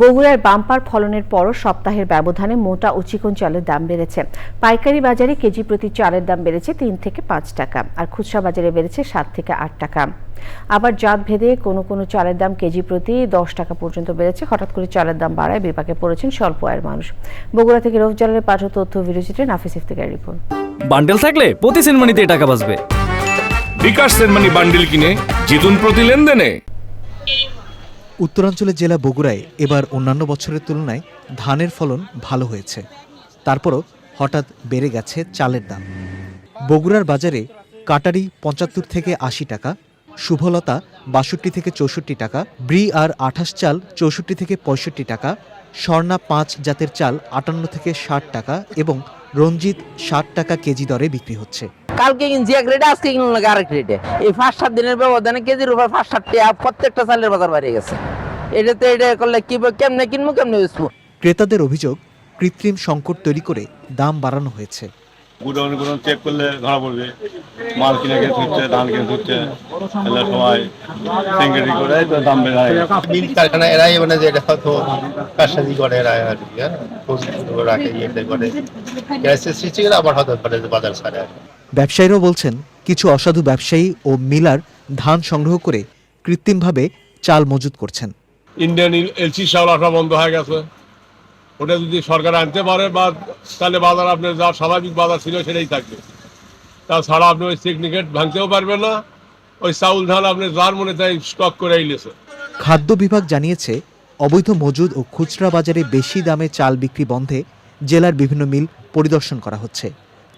বগুড়ার বাম্পার ফলনের পরও সপ্তাহের ব্যবধানে মোটা ও চিকন চালের দাম বেড়েছে। পাইকারি বাজারে কেজি প্রতি চালের দাম বেড়েছে তিন থেকে পাঁচ টাকা আর খুচরা বাজারে বেড়েছে সাত থেকে আট টাকা। আবার জাত ভেদে কোনো কোনো চালের দাম কেজি প্রতি দশ টাকা পর্যন্ত বেড়েছে। হঠাৎ করে চালের দাম বাড়ায় বিপাকে পড়েছেন স্বল্প আয়ের মানুষ। বগুড়া থেকে রোফজালের পাঠক তথ্য ভিডিওচিত্রে নাফিস ইফতেকার রিপোর্ট। বান্ডেল থাকলে প্রতি সেনমানিতে টাকা বাঁচবে। বিকাশ সেনমানি বান্ডিল কিনে জিতুন প্রতি লেনদেনে। উত্তরাঞ্চলের জেলা বগুড়ায় এবার অন্যান্য বছরের তুলনায় ধানের ফলন ভালো হয়েছে। তারপরও হঠাৎ বেড়ে গেছে চালের দাম। বগুড়ার বাজারে কাটারি পঁচাত্তর থেকে আশি টাকা শুভলতা বাষট্টি থেকে চৌষট্টি টাকা, ব্রি আর আঠাশ চাল চৌষট্টি থেকে পঁয়ষট্টি টাকা, স্বর্ণা পাঁচ জাতের চাল আটান্ন থেকে ষাট টাকা এবং রঞ্জিত ষাট টাকা কেজি দরে বিক্রি হচ্ছে। কালকে কিনছি এক রেটে আজকে আরেক রেটে এই পাঁচ সাত দিনের ব্যবধানে কেজির উপর পাঁচ সাত টাকা প্রত্যেকটা চালের বাজার বাড়ে গেছে। এটাতে এটা করলে কি কেমনে কিনবো কেমনে বেচবো? ক্রেতাদের অভিযোগ কৃত্রিম সংকট তৈরি করে দাম বাড়ানো হয়েছে। গুডাউন গুডাউন চেক করলে ধরা পড়বে। মাল কিনে কিনে ধুচ্ছে ধান সময় সিঙ্গেরি করে তো দাম বেড়ে মিল কারখানা এরাই মানে যে এটা হয়তো কারসাজি করে এরা আর কি হ্যাঁ? রাখে ইয়ে করে। গ্যাসের সৃষ্টি করে আবার করে বাজার ছাড়ে ব্যবসায়ীরাও বলছেন কিছু অসাধু ব্যবসায়ী ও মিলার ধান সংগ্রহ করে কৃত্রিমভাবে চাল মজুত করছেন। ইন্ডিয়ান এলসি চাউল আসা বন্ধ হয়ে গেছে। ওটা যদি সরকার আনতে পারে বা তাহলে বাজার আপনার যা স্বাভাবিক বাজার ছিল সেটাই থাকবে। তাছাড়া আপনি ওই সিগনিকেট ভাঙতেও পারবেন না। ওই চাউল ধান আপনি যার মনে তাই স্টক করে আইলেছে খাদ্য বিভাগ জানিয়েছে, অবৈধ মজুদ ও খুচরা বাজারে বেশি দামে চাল বিক্রি বন্ধে জেলার বিভিন্ন মিল পরিদর্শন করা হচ্ছে।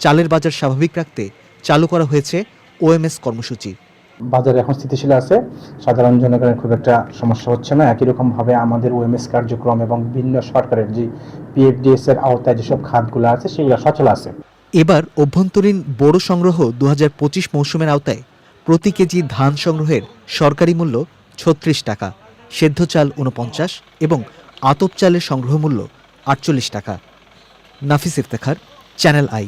চালের বাজার স্বাভাবিক রাখতে চালু করা হয়েছে ওএমএস কর্মসূচি। বাজার এখন স্থিতিশীল আছে। সাধারণ জনগণের খুব একটা সমস্যা হচ্ছে না। একই রকম ভাবে আমাদের ওএমএস কার্যক্রম এবং বিভিন্ন সরকারের যে পিএফডিএস এর আওতায় যেসব খাতগুলো আছে, সেগুলো সচল আছে। এবার অভ্যন্তরীণ বড় সংগ্রহ দু হাজার পঁচিশ মৌসুমের আওতায় প্রতি কেজি ধান সংগ্রহের সরকারি মূল্য ছত্রিশ টাকা, সেদ্ধ চাল উনপঞ্চাশ এবং আতপ চালের সংগ্রহ মূল্য আটচল্লিশ টাকা। Nafis Iftekhar, channel I.